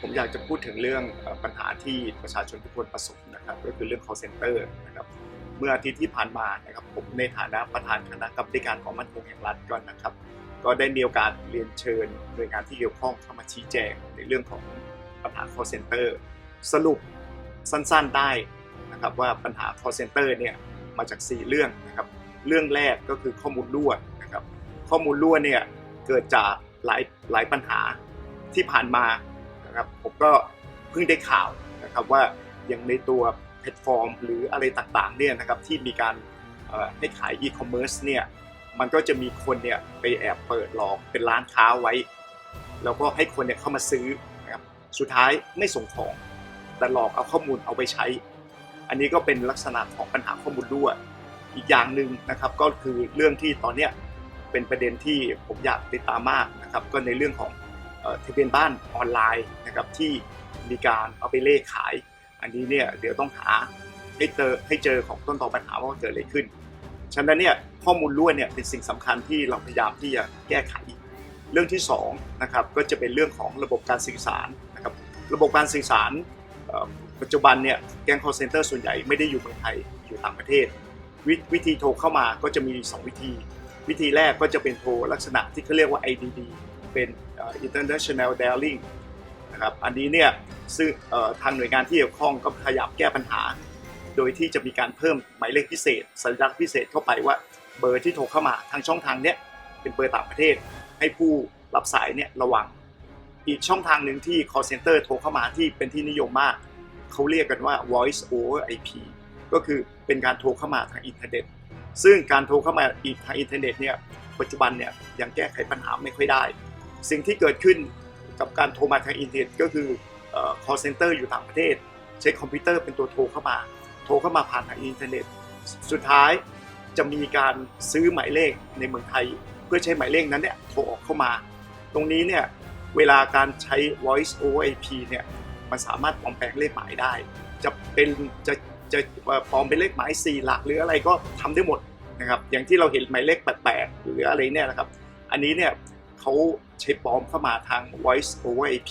ผมอยากจะพูดถึงเรื่องปัญหาที่ประชาชนทุกคนประสบนะครับก็คือเรื่อง call center นะครับเมื่ออาทิตย์ที่ผ่านมานะครับผมในฐานะประธานคณะกรรมการของมั่นคงแห่งรัฐก่อนนะครับ ก็ได้มีโอกาสเรียนเชิญหน่วยงานที่เกี่ยวข้องเข้ามาชี้แจงในเรื่องของปัญหา call center สรุปสั้นๆได้นะครับว่าปัญหา call center เนี่ยมาจาก 4 เรื่องนะครับเรื่องแรกก็คือข้อมูลรั่วนะครับข้อมูลรั่วเนี่ยเกิดจากหลายหลายปัญหาที่ผ่านมา นะครับผมก็เพิ่งได้ข่าวนะครับว่าอย่างในตัวแพลตฟอร์ม หรืออะไรต่างๆเนี่ยนะครับที่มีการให้ขายอีคอมเมิร์ซเนี่ยมันก็จะมีคนเนี่ยไปแอบเปิดหลอกเป็นร้านค้าไว้ แล้วก็ให้คนเนี่ยเข้ามาซื้อนะครับสุดท้ายไม่ส่งของแต่หลอกเอาข้อมูลเอาไปใช้ อันนี้ก็เป็นลักษณะของปัญหาข้อมูลรั่วอีกอย่างหนึ่งนะครับก็คือเรื่องที่ตอนเนี้ยเป็นประเด็นที่ผมอยากติดตามมากนะครับก็ในเรื่องของ ทะเบียนบ้านออนไลน์นะครับที่มีการเอาไปเลขขาย อันนี้เนี่ยเดี๋ยวต้องหาให้เจอให้เจอของต้นตอปัญหาว่าเกิดอะไรขึ้น ฉะนั้นเนี่ยข้อมูลรั่วเนี่ยเป็นสิ่งสำคัญที่เราพยายามที่จะแก้ไข เรื่องที่สองนะครับก็จะเป็นเรื่องของระบบการสื่อสารนะครับระบบการสื่อสารปัจจุบันเนี่ยแก๊ง call center ส่วนใหญ่ไม่ได้อยู่เมืองไทยอยู่ต่างประเทศววิธีโทรเข้ามาก็จะมี 2 วิธี วิธีแรกก็จะเป็นโทรลักษณะที่เขาเรียกว่า IDD เป็นอ่อ International Dialing นะครับอันนี้เนี่ยซึ่งทางหน่วยงานที่เกี่ยวข้องก็พยายามแก้ปัญหา โดยที่จะมีการเพิ่มหมายเลขพิเศษ สัญลักษณ์พิเศษเข้าไปว่าเบอร์ที่โทรเข้ามาทางช่องทางเนี้ยเป็นเบอร์ต่างประเทศ ให้ผู้รับสายเนี่ยระวัง อีกช่องทางหนึ่งที่ call center โทรเข้ามาที่เป็นที่นิยมมาก เขาเรียกกันว่า voice over IP ก็คือเป็นการโทรเข้ามาทางอินเทอร์เน็ต ซึ่งการโทรเข้ามาอีกทางอินเทอร์เน็ตเนี่ยปัจจุบันเนี่ยยังแก้ไขปัญหาไม่ค่อยได้ สิ่งที่เกิดขึ้นกับการโทรมาทางอินเทอร์เน็ตก็คือ call center อยู่ต่างประเทศ ใช้คอมพิวเตอร์เป็นตัวโทรเข้ามา โทรเข้ามาผ่านทางอินเทอร์เน็ต สุดท้ายจะมีการซื้อหมายเลขในเมืองไทย เพื่อใช้หมายเลขนั้นเนี่ยโทรออกเข้ามา ตรงนี้เนี่ยเวลาการใช้ voice over IP เนี่ยมันสามารถปลอมแปลงเลขหมายได้ จะเป็นจะจะปลอมเป็นเลขหมาย 4 หลักหรืออะไรก็ทำได้หมดนะครับอย่างที่เราเห็นหมายเลขแปลกๆหรืออะไรเนี่ยนะครับ อันนี้เนี่ย เขาใช้ปลอมเข้ามาทาง voice over IP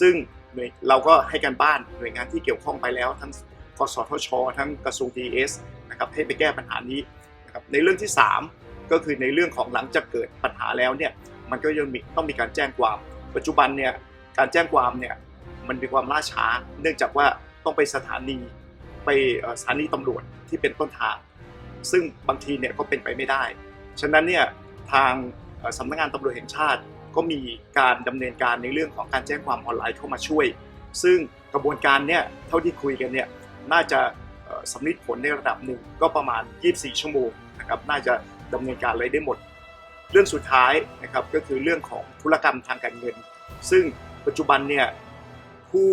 ซึ่งหน่ยเราก็ให้การบ้านหน่วยงานที่เกี่ยวข้องไปแล้วทั้งกสทช ทั้งกระทรวง DS นะครับให้ไปแก้ปัญหานี้นะครับในเรื่องที่ 3 ก็คือในเรื่องของหลังจากเกิดปัญหาแล้วเนี่ยมันก็ยังมีต้องมีการแจ้งความ ปัจจุบันเนี่ยการแจ้งความเนี่ยมันมีความล่าช้า เนื่องจากว่าต้องไปสถานีไปสถานีตำรวจที่เป็นต้นทาง ซึ่งบางทีเนี่ยก็เป็นไปไม่ได้ ฉะนั้นเนี่ยทาง สำนักงานตำรวจแห่งชาติ ก็มีการดำเนินการในเรื่องของการแจ้งความออนไลน์เข้ามาช่วย ซึ่งกระบวนการเนี่ยเท่าที่คุยกันเนี่ยน่าจะสำลิดผลในระดับหนึ่งก็ประมาณ 24 ชั่วโมงนะครับน่าจะดำเนินการอะไรได้หมด เรื่องสุดท้ายนะครับก็คือเรื่องของธุรกรรมทางการเงิน ซึ่งปัจจุบันเนี่ยผู้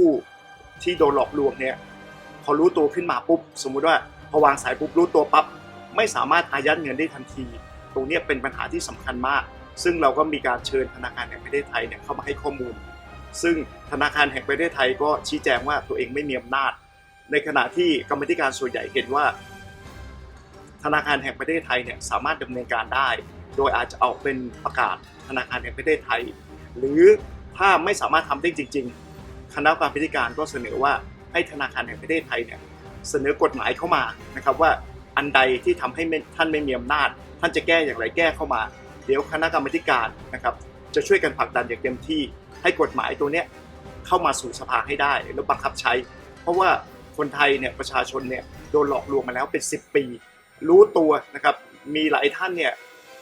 ที่โดนหลอกลวงเนี่ยพอรู้ตัวขึ้นมาปุ๊บสมมุติว่าพอวางสายปุ๊บรู้ตัวปั๊บไม่สามารถอายัดเงินได้ทันที ตรงเนี้ยเป็นปัญหาที่สำคัญมาก ซึ่งเราก็มีการเชิญธนาคารแห่งประเทศไทยเนี่ยเข้ามาให้ข้อมูล ซึ่งธนาคารแห่งประเทศไทยก็ชี้แจงว่าตัวเองไม่มีอำนาจ ในขณะที่กรรมธิการส่วนใหญ่เห็นว่า ธนาคารแห่งประเทศไทยเนี่ยสามารถดำเนินการได้ โดยอาจจะออกเป็นประกาศธนาคารแห่งประเทศไทย หรือถ้าไม่สามารถทำได้จริง ๆ คณะกรรมาธิการก็เสนอว่าให้ธนาคารแห่งประเทศไทยเนี่ยเสนอกฎหมายเข้ามานะครับว่าอันใดที่ทำให้ท่านไม่มีอำนาจ ท่านจะแก้อย่างไรแก้เข้ามา เดี๋ยวคณะกรรมการนะครับจะช่วยกันผลักดันอย่างเต็มที่ให้กฎหมายตัวเนี้ยเข้ามาสู่สภาให้ได้แล้วบังคับใช้ เพราะว่าคนไทยเนี่ยประชาชนเนี่ยโดนหลอกลวงมาแล้วเป็น 10 ปี รู้ตัวนะครับมีหลายท่านเนี่ย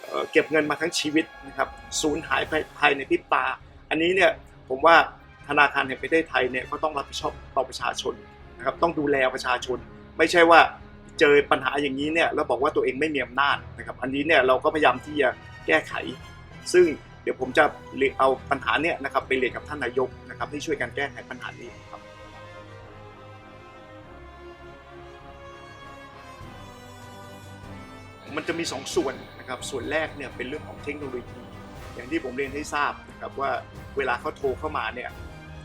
เเก็บเงินมาทั้งชีวิตนะครับสูญหายภายภายในพริบตา อันนี้เนี่ยผมว่าธนาคารแห่งประเทศไทยเนี่ยก็ต้องรับผิดชอบต่อประชาชนนะครับต้องดูแลประชาชน ไม่ใช่ว่าเจอปัญหาอย่างนี้เนี่ยแล้วบอกว่าตัวเองไม่มีอำนาจนะครับอันนี้เนี่ยเราก็พยายามที่จะ แก้ไข ซึ่งเดี๋ยวผมจะเอาปัญหาเนี่ยนะครับไปเรียนกับท่านนายกนะครับให้ช่วยกันแก้ไขปัญหานี้ครับมันจะมี 2 ส่วนนะครับส่วนแรกเนี่ยเป็นเรื่องของเทคโนโลยี อย่างที่ผมเรียนให้ทราบนะครับว่าเวลาเขาโทรเข้ามาเนี่ย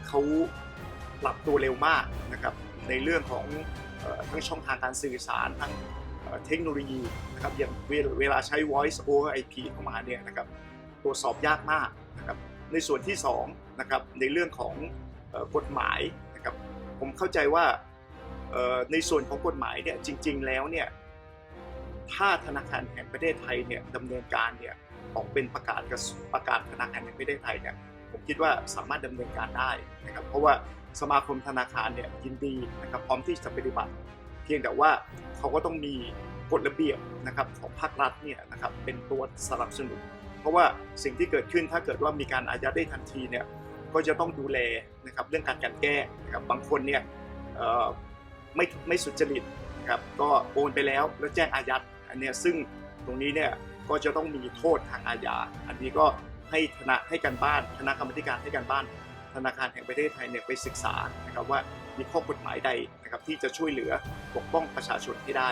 เขาปรับตัวเร็วมากนะครับในเรื่องของทั้งช่องทางการสื่อสารทั้ง เทคโนโลยีนะครับอย่างเวลาใช้ voice over IP เข้ามาเนี่ยนะครับตรวจสอบยากมากนะครับในส่วนที่2นะครับในเรื่องของกฎหมายนะครับผมเข้าใจว่าในส่วนของกฎหมายเนี่ยจริง ๆ แล้วเนี่ยถ้าธนาคารแห่งประเทศไทยเนี่ยดำเนินการเนี่ยออกเป็นประกาศประกาศธนาคารแห่งประเทศไทยเนี่ยผมคิดว่าสามารถดำเนินการได้นะครับเพราะว่าสมาคมธนาคารเนี่ยยินดีนะครับพร้อมที่จะปฏิบัติ เพียงแต่ว่าเขาก็ต้องมีกฎระเบียบนะครับของภาครัฐเนี่ยนะครับเป็นตัวสนับสนุน เพราะว่าสิ่งที่เกิดขึ้นถ้าเกิดว่ามีการอายัดได้ทันทีเนี่ยก็จะต้องดูแลนะครับเรื่องการกันแก้นะครับบางคนเนี่ยไม่ไม่สุจริตนะครับก็โอนไปแล้วแล้วแจ้งอายัดอันเนี้ยซึ่งตรงนี้เนี่ยก็จะต้องมีโทษทางอาญา อันนี้ก็ให้ธนาให้การบ้านคณะกรรมาธิการให้การบ้านธนาคารแห่งประเทศไทยเนี่ยไปศึกษานะครับว่า มีข้อกฎหมายใดนะครับที่จะช่วยเหลือปกป้องประชาชนให้ได้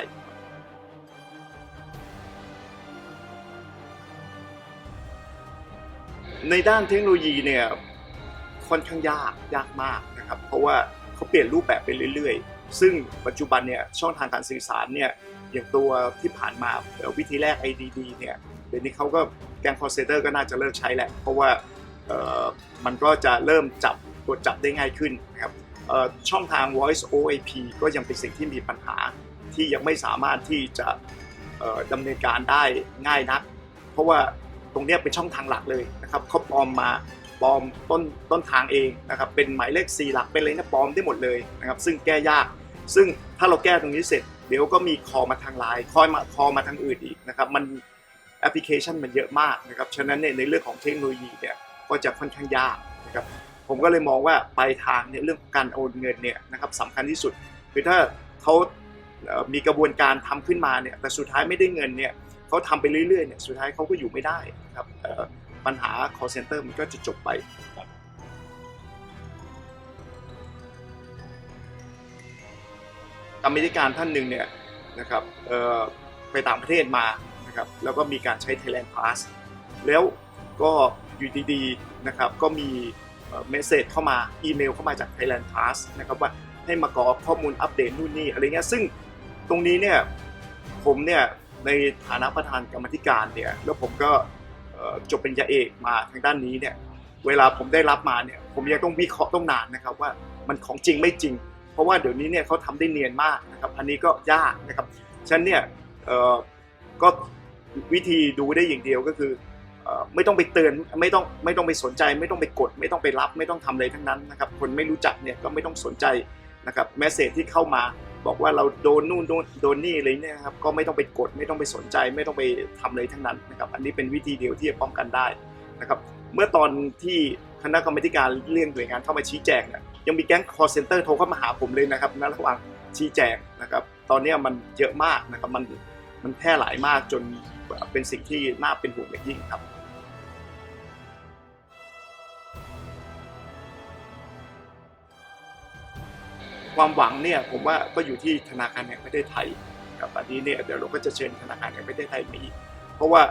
ในด้านเทคโนโลยีเนี่ยค่อนข้างยากยากมากนะครับ เพราะว่าเขาเปลี่ยนรูปแบบไปเรื่อยๆ ซึ่งปัจจุบันเนี่ยช่องทางการสื่อสารเนี่ยอย่างตัวที่ผ่านมาวิธีแรก IDD เนี่ยเดี๋ยวนี้เขาก็แกงคอร์เซเตอร์ก็น่าจะเลิกใช้แหละ เพราะว่ามันก็จะเริ่มจับตรวจจับได้ง่ายขึ้นนะครับ ช่องทาง Voice OAP ก็ยังเป็นสิ่งที่มีปัญหาที่ยังไม่สามารถที่จะดำเนินการได้ง่ายนัก เพราะว่าตรงนี้เป็นช่องทางหลักเลยนะครับเขาปลอมมาปลอมต้นต้นทางเองนะครับเป็นหมายเลข 4 หลักเป็นอะไรนะปลอมได้หมดเลยนะครับซึ่งแก้ยาก ซึ่งถ้าเราแก้ตรงนี้เสร็จ เดี๋ยวก็มีคอมาทางไลน์คอยมาคอมาทางอื่นอีกนะครับมันแอปพลิเคชันมันเยอะมากนะครับฉะนั้นเนี่ยในเรื่องของเทคโนโลยีเนี่ยก็จะค่อนข้างยากนะครับ ผมก็เลยมองว่าปลายทางเนี่ยเรื่องการโอนเงินเนี่ยนะครับสำคัญที่สุด คือถ้าเขามีกระบวนการทำขึ้นมาเนี่ยแต่สุดท้ายไม่ได้เงินเนี่ยเขาทำไปเรื่อยๆเนี่ยสุดท้ายเขาก็อยู่ไม่ได้นะครับปัญหา call center มันก็จะจบไปกรรมธิการท่านหนึ่งเนี่ยนะครับไปต่างประเทศมานะครับแล้วก็มีการใช้ Thailand Pass แล้วก็อยู่ดีๆนะครับก็มี เมสเซจเข้ามาอีเมลเข้ามาจาก Thailand Pass นะครับว่าให้มากรอกข้อมูลอัปเดตนู่นนี่อะไรเงี้ยซึ่งตรงนี้เนี่ยผมเนี่ยในฐานะประธานกรรมธิการเนี่ยแล้วผมก็จบเป็นยาเอกมาทางด้านนี้เนี่ยเวลาผมได้รับมาเนี่ยผมยังต้องวิเคราะห์ต้องนานนะครับว่ามันของจริงไม่จริง เพราะว่าเดี๋ยวนี้เนี่ยเขาทำได้เนียนมากนะครับอันนี้ก็ยากนะครับฉันเนี่ยก็วิธีดูได้อย่างเดียวก็คือ ไม่ต้องไปเตือนไม่ต้องไม่ต้องไปสนใจ ไม่ต้องไปกด ไม่ต้องไปรับ ไม่ต้องทำอะไรทั้งนั้นนะครับคนไม่รู้จักเนี่ยก็ไม่ต้องสนใจนะครับแมสเซจที่เข้ามาบอกว่าเราโดนนู่นโดนนี่อะไรเนี่ยครับก็ไม่ต้องไปกด ไม่ต้องไปสนใจ ไม่ต้องไปทำอะไรทั้งนั้นนะครับอันนี้เป็นวิธีเดียวที่จะป้องกันได้นะครับเมื่อตอนที่คณะกรรมการเรื่องหน่วยงานเข้ามาชี้แจงเนี่ยยังมีแก๊ง call center โทรเข้ามาหาผมเลยนะครับในระหว่างชี้แจงนะครับตอนนี้มันเยอะมากนะครับมันมันแพร่หลายมากจนเป็นสิ่งที่น่าเป็นห่วงอย่างยิ่งครับ ความหวังเนี่ยผมว่าก็อยู่ที่ธนาคารแห่งประเทศไทยครับอันนี้เนี่ยเดี๋ยวเราก็จะเชิญธนาคารแห่งประเทศไทยมาอีก เพราะว่า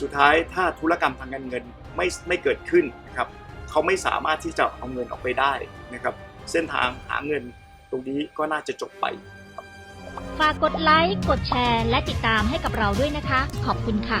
สุดท้ายถ้าธุรกรรมทางการเงินไม่ไม่เกิดขึ้นนะครับเขาไม่สามารถที่จะเอาเงินออกไปได้นะครับ เส้นทางหาเงินตรงนี้ก็น่าจะจบไปฝากกดไลค์ กดแชร์ และติดตามให้กับเราด้วยนะคะ ขอบคุณค่ะ